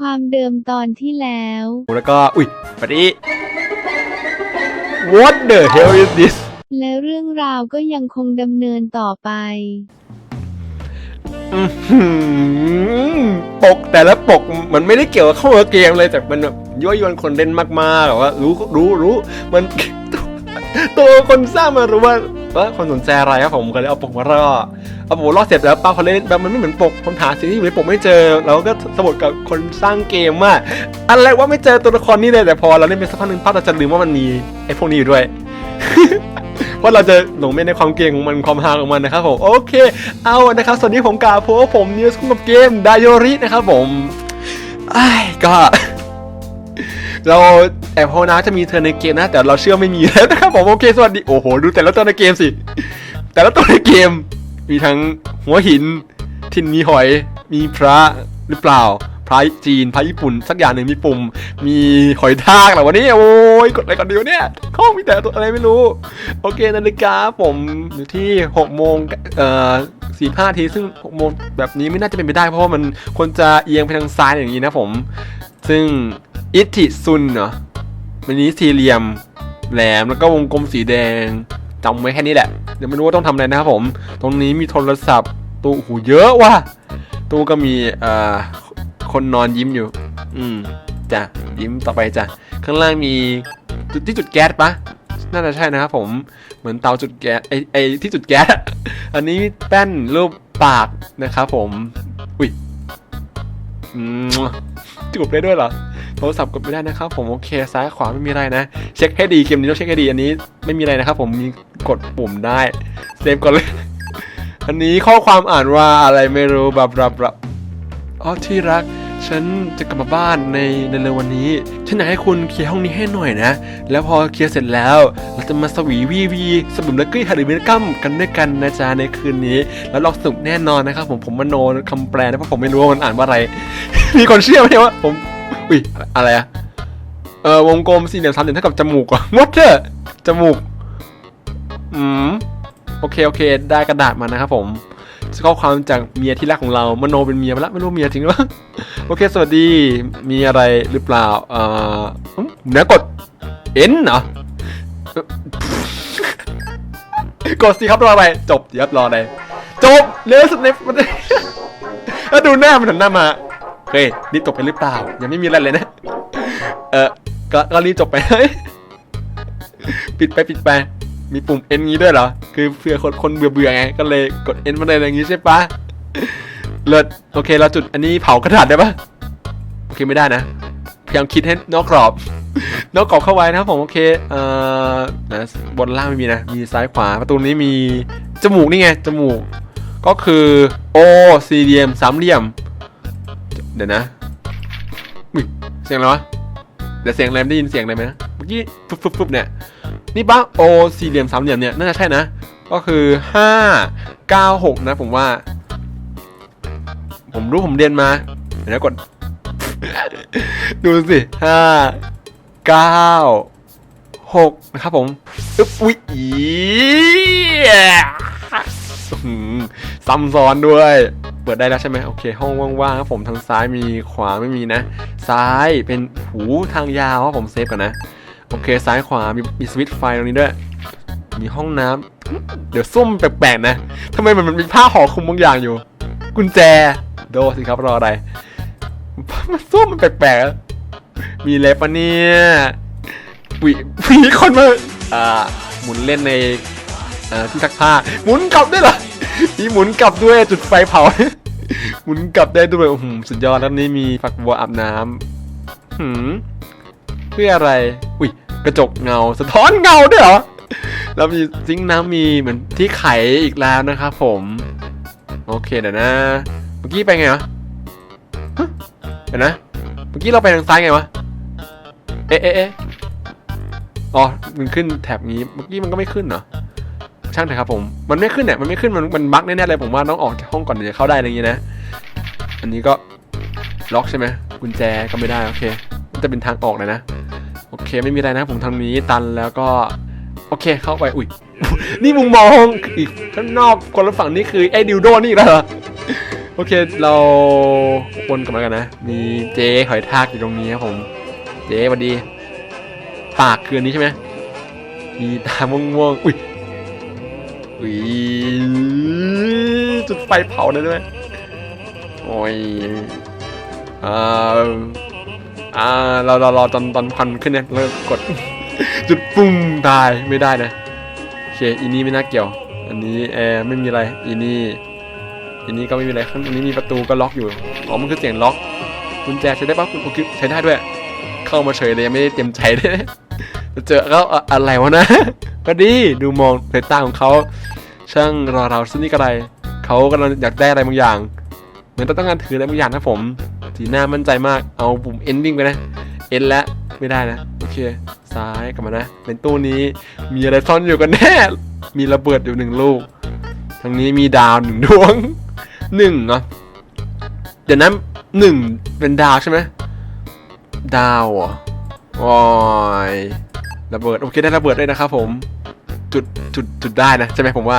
ความเดิมตอนที่แล้ว แล้วก็ อุ้ยปฏิ What the hell is this และเรื่องราวก็ยังคงดำเนินต่อไปอื้อหือปกแต่ละปกมันไม่ได้เกี่ยวกับเข้ากับเกมเลยแต่มันแบบยั่วยวนคนเล่นมากๆแบบว่ารู้รู้รู้มัน ตัวคนสร้างมารู้ว่าว่าคนสนใจอะไรครับผมก็เลยเอาปกมาล่อ เอาปกมาล่อเสร็จแล้วป้าพอเล่นแบบมันไม่เหมือนปกผมหาสิ่งที่อยู่ในปกไม่เจอ เราก็สะบดกับคนสร้างเกมว่าอะไรว่าไม่เจอตัวละครนี้เลยแต่พอเราเล่นไปสักพักหนึ่งป้าเราจะลืมว่ามันมีไอ้พวกนี้อยู่ด้วยเพราเราจะหลงไปในความเก่งของมันความฮาของมันนะครับผมโอเค เอานะครับสวัสดีผมกาโพผมนิวส์คุ้มกับเกมไดโอรินะครับผมไอ้ก็เราแอบภาวนาจะมีเธอในเกมนะ แต่เราเชื่อไม่มีแล้วนะครับผมโอเคสวัสดีโอ้โหดูแต่ละตัวในเกมสิ แต่ละตัวในเกม มีทั้งหัวหินทินมีหอย มีพระหรือเปล่า พระจีนพระญี่ปุ่น สักอย่างหนึ่งมีปุ่ม มีหอยทากเหรอวันนี้ โอ้ยกดอะไรก่อนดีวะเนี่ยข้องมีแต่ตัวอะไรไม่รู้ โอเคนาฬิกาผมอยู่ที่6โมงเอ่อสี่ห้าทีซึ่ง6โมงแบบนี้ไม่น่าจะเป็นไปได้เพราะว่ามันควรจะเอียงไปทางซ้ายอย่างนี้นะผม ซึ่งอิทิซุนเนาะมันนี้สี่เหลี่ยมแหลมแล้วก็วงกลมสีแดงจำไว้แค่นี้แหละ เดี๋ยวไม่รู้ว่าต้องทำอะไรนะครับผม ตรงนี้มีโทรศัพท์ตู้หูเยอะว่ะตู้ก็มีอ่อคนนอนยิ้มอยู่ อืมจ้ะยิ้มต่อไปจ้ะข้างล่างมีจุดที่จุดแก๊สปะน่าจะใช่นะครับผมเหมือนเตาจุดแก๊สไอไอที่จุดแก๊สอันนี้แป้นรูปปากนะครับผม อุ้ยจูบได้ด้วยเหรอ โทรศัพท์กดไม่ได้นะครับผมโอเคซ้ายขวาไม่มีอะไรนะ เช็คให้ดีเกมนี้ต้องเช็คให้ดีอันนี้ไม่มีอะไรนะครับผมมีกดปุ่มได้เซฟก่อนเลย อันนี้ข้อความอ่านว่าอะไรไม่รู้แบบแบบแบบอ๋อที่รักฉันจะกลับมาบ้านในในเร็ววันนี้ ฉันอยากให้คุณเคลียร์ห้องนี้ให้หน่อยนะ แล้วพอเคลียร์เสร็จแล้ว เราจะมาสวีวีวีสบุมและกี้ฮาริเมกัมกันด้วยกันนะจ๊ะในคืนนี้ แล้วเราสนุกแน่นอนนะครับผมผมมโนคำแปลนะเพราะผมไม่รู้ว่ามันอ่านว่าอะไร มีคนเชื่อไหมว่าผม อุ้ยอะไรอะเออวงกลมสี่เหลี่ยมสามเหลี่ยมเท่ากับจมูกอะ what the จมูกอืมโอเคโอเค ได้กระดาษมานะครับผมข้อความจากเมียที่รักของเรามโนเป็นเมียไปแล้วไม่รู้เมียจริงหรือเปล่าโอเคสวัสดีมีอะไรหรือเปล่าเอ่อเดี๋ยวกดเอ็นเหรอกดสิครับรออะไรจบเดี๋ยวรออะไรจบเร็วสุดในมันแล้วดูหน้ามันหันหน้ามา เฮ้ยรีบจบไปหรือเปล่า ยังไม่มีอะไรเลยนะ เออก็ก็รีบจบไปปิดไปปิดไปมีปุ่มเอ็นงี้ด้วยเหรอ คือเผื่อคนคนเบื่อเบื่อไง ก็เลยกดเอ็นมาเลยอย่างงี้ใช่ปะเลิศโอเคเราจุดอันนี้เผากระดาษได้ปะโอเคไม่ได้นะพยายามคิดให้นอกกรอบ นอกกรอบเข้าไว้นะครับผมโอเคเอ่อนะบนล่างไม่มีนะ มีซ้ายขวาประตูนี้มีจมูกนี่ไงจมูก ก็คือโอสี่เหลี่ยมสามเหลี่ยม ดี๋ยวนะอุ้ยเสียงอะไรวะเดี๋ยวเสียงอะไรได้ยินเสียงอะไรไหมนะเมื่อกี้ฟึบฟึบฟึบเนี่ยนี่ปะโอสี่เหลี่ยมสามเหลี่ยมเนี่ยน่าจะใช่นะ ก็คือห้าเก้าหกนะ ผมว่า ผมรู้ผมเรียนมาเดี๋ยวกด ดูสิห้าเก้าหกนะครับผมอึ๊บอุ๊ยอีซ้ำซ้อนด้วย ปิดได้แล้วใช่ไหมโอเค ห้องว่างๆครับผมทางซ้ายมีขวาไม่มีนะ ซ้ายเป็นหูทางยาวครับผมเซฟก่อนนะ โอเค ซ้ายขวามีมีสวิตช์ไฟตรงนี้ด้วย มีห้องน้ำเดี๋ยวส้มแปลกๆนะทำไมมันมันมีผ้าห่อคลุมบางอย่างอยู่ กุญแจโดสิครับรออะไรมันส้มมันแปลกๆมีเล็บปะเนี่ยวิมีคนมาอ่าหมุนเล่นในอ่าที่ซักผ้าหมุนกลับด้วยเหรอมีหมุนกลับด้วยจุดไฟเผา หมุนกลับได้ด้วยโอ้โหสุดยอดแล้วนี่มีฝักบัวอาบน้ำหืมเพื่ออะไร อุ้ยกระจกเงาสะท้อนเงาด้วยเหรอแล้วมีซิงค์น้ำมีเหมือนที่ไขอีกแล้วนะครับผม โอเคเดี๋ยวนะ เมื่อกี้ไปไงวะฮะเดี๋ยวนะ เมื่อกี้เราไปทางซ้ายไงวะเอ๊ะเอ๊ะเอ๊ะอ๋อมันขึ้นแถบนี้ เมื่อกี้มันก็ไม่ขึ้นเหรอ ช่างเถอะครับผม มันไม่ขึ้นเนี่ย มันไม่ขึ้น มันมันบั๊กแน่ๆเลยผมว่าต้องออกจากห้องก่อนถึงจะเข้าได้อะไรอย่างงี้นะ อันนี้ก็ล็อกใช่ไหมกุญแจก็ไม่ได้โอเคมันจะเป็นทางออกเลยนะ โอเคไม่มีอะไรนะผมทางนี้ตันแล้วก็โอเคเข้าไปอุ้ยนี่มุมมองอีกข้างนอกคนละฝั่งนี่คือไอ้ดิวโดนี่อีกแล้วเหรอโออเคเราวนกลับมากันนะ มีเจ๊หอยทากอยู่ตรงนี้ครับผม เจ๊สวัสดี ปากคืออันนี้ใช่ไหมมีตาม่วงๆอุ้ย อุ้ยจุดไฟเผาได้ด้วย โอ้ยอ่าอ่าเราเรารอตอนตอนควันขึ้นเนี่ยเรากด จุดปุ้งตายไม่ได้นะโอเคอีนี่ไม่น่าเกี่ยว อันนี้แอร์ไม่มีอะไรอีนี่อีนี้ก็ไม่มีอะไรข้างนี้มีประตูก็ล็อกอยู่อ๋อมันคือเสียงล็อกกุญแจใช้ได้ปะคุณโอเคใช้ได้ด้วย เข้ามาเฉยเลยยังไม่ได้เตรียมใช้เลย เจอก็อะอะไรวะนะ ก็ดีดูมองสายตาของเขาช่างรอเราซึ่งนี่กระไรเขากำลังอยากได้อะไรบางอย่าง เหมือนต้องการถืออะไรบางอย่างนะผมสีหน้ามั่นใจมากเอาปุ่ม ending ไปนะเอ็นแล้วไม่ได้นะ โอเค ซ้ายกลับมานะ เป็นตู้นี้มีอะไรซ่อนอยู่กันแน่ มีระเบิดอยู่หนึ่งลูก ทางนี้มีดาวหนึ่งดวงหนึ่งเนาะเดี๋ยวนั้นหนึ่งเป็นดาวใช่ไหมดาวอโอ้ย ระเบิดโอเคได้ระเบิดด้วยนะครับผม จุดจุดจุดได้นะใช่ไหมผมว่า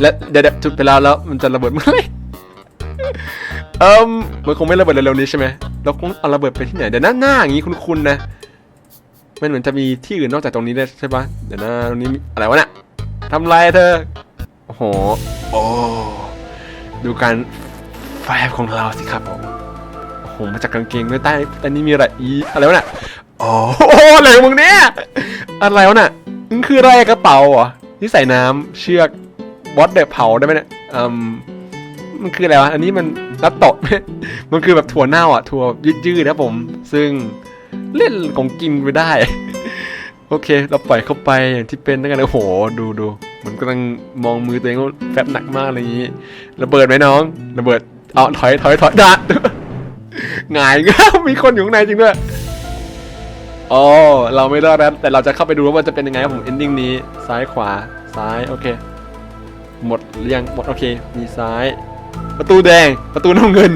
และเดี๋ยวเดี๋ยวจุดไปแล้วแล้วมันจะระเบิดเมื่อไหร่เอิมมันคงไม่ระเบิดเร็วๆนี้ใช่ไหมเราคงเอาระเบิดไปที่ไหนเดี๋ยวหน้าหน้าอย่างนี้คุ้นๆนะมันเหมือนจะมีที่อื่นนอกจากตรงนี้ได้ใช่ปะเดี๋ยวนะตรงนี้มีอะไรวะเนี่ยทำไรเธอโอ้โหโอ้ดูการแฟบของเราสิครับผมโอ้โหมาจากกางเกงด้วยใต้ใต้นี้มีอะไรอีอะไรวะเนี่ย โอ้โหอะไรของมึงเนี่ย อะไรวะเนี่ยมันคืออะไรกระเป๋าเหรอที่ใส่น้ำเชือกบอสเด็กเผาได้ไหมเนี่ยอืมมันคืออะไรวะ อันนี้มันนัตโตะมันคือแบบถั่วเน่าอะ ถั่วยืดๆนะผม ซึ่งเล่นของกินไปได้ โอเค เราปล่อยเข้าไปอย่างที่เป็นแล้วกันโอ้โห ดูดูมันกำลังมองมือตัวเองว่าแฟบหนักมากอะไรอย่างนี้ ระเบิดไหมน้อง ระเบิด เอาถอยถอยถอยดัดงายเงี้ยมีคนอยู่ข้างในจริงด้วย โอ๋อเราไม่รอดแล้วแต่เราจะเข้าไปดูว่ามันจะเป็นยังไงครับผม ending นี้ซ้ายขวาซ้ายโอเค หมดหรือยังหมดโอเค มีซ้าย ประตูแดงประตูน้ำเงิน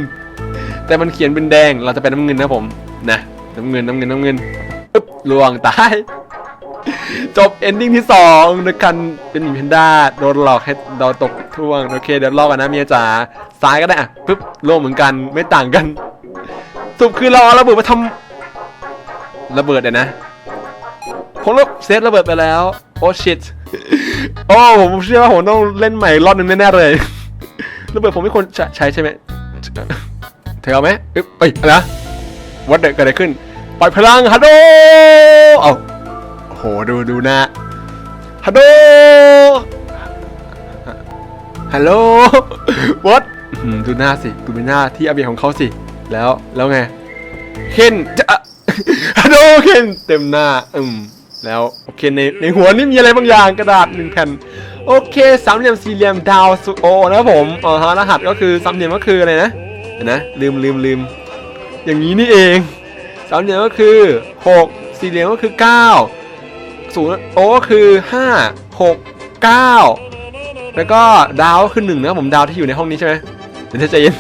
แต่มันเขียนเป็นแดงเราจะเป็นน้ำเงินนะผมนะน้ำเงินน้ำเงินน้ำเงินอึ๊บลวงตายจบ ending ที่สองนะคันเป็นหมีแพนด้าโดนหลอกให้เราตกท่วง โอเค เดี๋ยวรอกันนะเมียจ๋าซ้ายก็ได้อะปึ๊บล่งเหมือนกันไม่ต่างกันสรุปคือเราเอาระเบิดมาทำ ระเบิดเนี่ยนะผมระเซตระเบิดไปแล้ว โอ้ชิตโอ้ผมเชื่อว่าผมต้องเล่นใหม่รอบหนึ่งแน่ๆเลย ระเบิดผมไม่ควรใช้ใช่ไหมเธอเอาไหมเอ้ยอะไรนะวัดเกิดอะไรขึ้น ปล่อยพลังฮัลโหลเอาโอ้โหดูดูหน้าฮัลโหลฮัลโหลวัดดูหน้าสิ ดูเป็นหน้าที่อาเบียของเขาสิ แล้วแล้วไงเคนจะ โหลเคนเต็มหน้าอืมแล้วโอเคในในหัวนี่มีอะไรบางอย่างกระดาษหนึ่งแผ่นโอเคสามเหลี่ยมสี่เหลี่ยมดาวสุโอนะครับผมอ๋อฮะรหัสก็คือสามเหลี่ยมก็คืออะไรนะเห็นนะลืมลืมลืมอย่างนี้นี่เองสามเหลี่ยมก็คือหกสี่เหลี่ยมก็คือเก้าศูนย์โอก็คือห้าหกเก้าแล้วก็ดาวก็คือหนึ่งนะผมดาวที่อยู่ในห้องนี้ใช่ไหมเดี๋ยวใจเย็น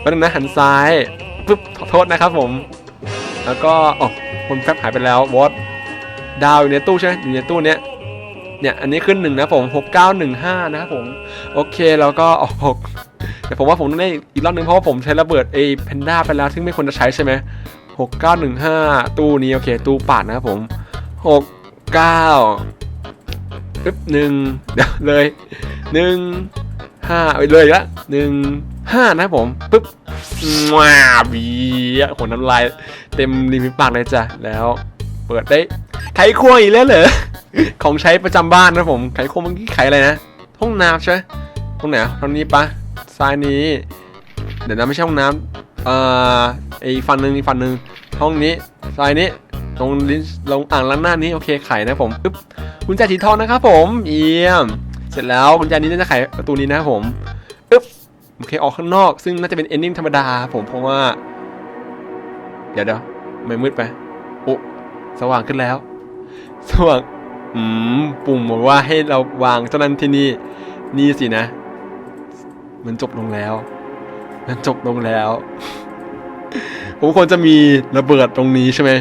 แป๊บนึงนะหันซ้ายปุ๊บขอโทษนะครับผม แล้วก็อ๋อคนแฟบหายไปแล้ววอตดาวอยู่ในตู้ใช่ไหมอยู่ในตู้เนี้ยเนี่ยอันนี้ขึ้นหนึ่งนะผมหกเก้าหนึ่งห้านะครับผมโอเคแล้วก็ออกแต่ผมว่าผมต้องได้อีกรอบนึงเพราะว่าผมใช้ระเบิดเอแพนด้าไปแล้วซึ่งไม่ควรจะใช้ใช่ไหมหกเก้าหนึ่งห้าตู้นี้โอเค ตู้ปาดนะครับผมหกเก้าปึ๊บหนึ่งเดี๋ยวเลยหนึ่งห้าไปเลยละหนึ่ง ห้านะผมปึ๊บว้าบีอะโหน้ำลายเต็มริมฝีปากเลยจ้ะแล้ว เปิดได้ไขควงอีกแล้วเหรอของใช้ประจำบ้านนะผมไขควงเมื่อกี้ไขอะไรนะห้องน้ำใช่ไหมห้องไหนตรงนี้ปะซ้ายนี้ เดี๋ยวนะไม่ใช่ห้องน้ำเอ่อไอกฝั่งหนึ่งอีกฝั่งหนึ่งห้องนี้ซ้ายนี้ตรงลิ้นลงอ่างล้างหน้านี้โอเคไขนะผมปึ๊บกุญแจสีทองนะครับผมเยี่ยม เสร็จแล้วกุญแจนี้จะไขประตูนี้นะครับผมปึ๊บ โอเคออกข้างนอก ซึ่งน่าจะเป็น ending ธรรมดา ผมเพราะว่า เดี๋ยวเดี๋ยวไม่มืดไปโอ้สว่างขึ้นแล้ว สว่าง อืม ปุ่มบอกว่าให้เราวางเท่านั้นที่นี่ นี่สินะ มันจบลงแล้ว มันจบลงแล้ว ผมควรจะมีระเบิดตรงนี้ใช่ไหม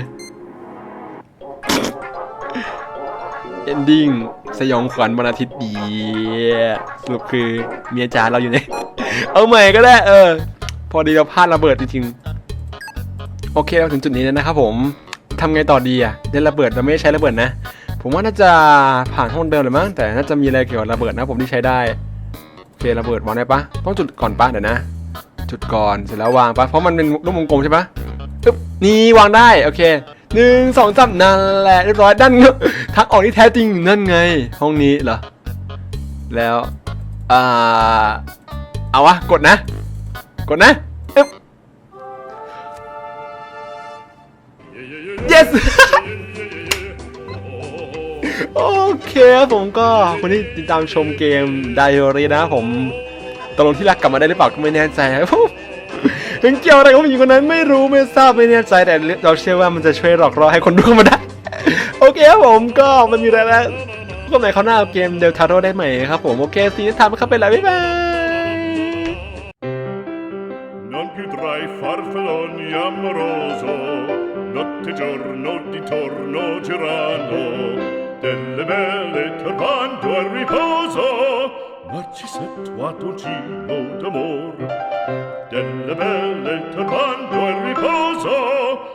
ending เสยองขวัญวันอาทิตย์ดีสรุปคือเมียจ๋าเราอยู่เนี่ย เอาใหม่ก็ได้เออ พอดีเราพลาดระเบิดจริงๆโอเคเราถึงจุดนี้แล้วนะครับผมทำไงต่อดีอะเล่นระเบิดเราไม่ใช้ระเบิดนะ ผมว่าน่าจะผ่านห้องเดิมเลยมั้งแต่น่าจะมีอะไรเกี่ยวกับระเบิดนะผมที่ใช้ได้โอเคระเบิดวางได้ปะต้องจุดก่อนปะเดี๋ยวนะ จุดก่อนเสร็จแล้ววางปะเพราะมันเป็นรูปวงกลมใช่ปะอึ๊บนี่วางได้โอเคหนึ่งสองสามนั่นแหละเรียบร้อยด้านทางออกที่แท้จริงนั่นไง ห้องนี้เหรอแล้วอ่า เอาวะ กดนะ กดนะอึ๊บ yes โอเคผมก็คนที่ติดตามชมเกมไดโอรีนะผมตกลงที่รักกลับมาได้หรือเปล่าก็ไม่แน่ใจครับถึงเกี่ยวอะไรกับผู้หญิงคนนั้นไม่รู้ไม่ทราบไม่แน่ใจแต่เราเชื่อว่ามันจะช่วยหลอกล่อให้คนดูเข้ามาได้ โอเคครับผมก็ไม่มีอะไรแล้วก็ไหนเขาหน้าเอาเกมเดลทาโร่ได้ใหม่ครับผม โอเคซีนทำครับไปแล้วบ๊ายบาย mai farfalloni amoroso, notte giorno di torno girano, delle belle turbando a riposo, ma ci setto a dolcino d'amor, delle belle turbando a riposo,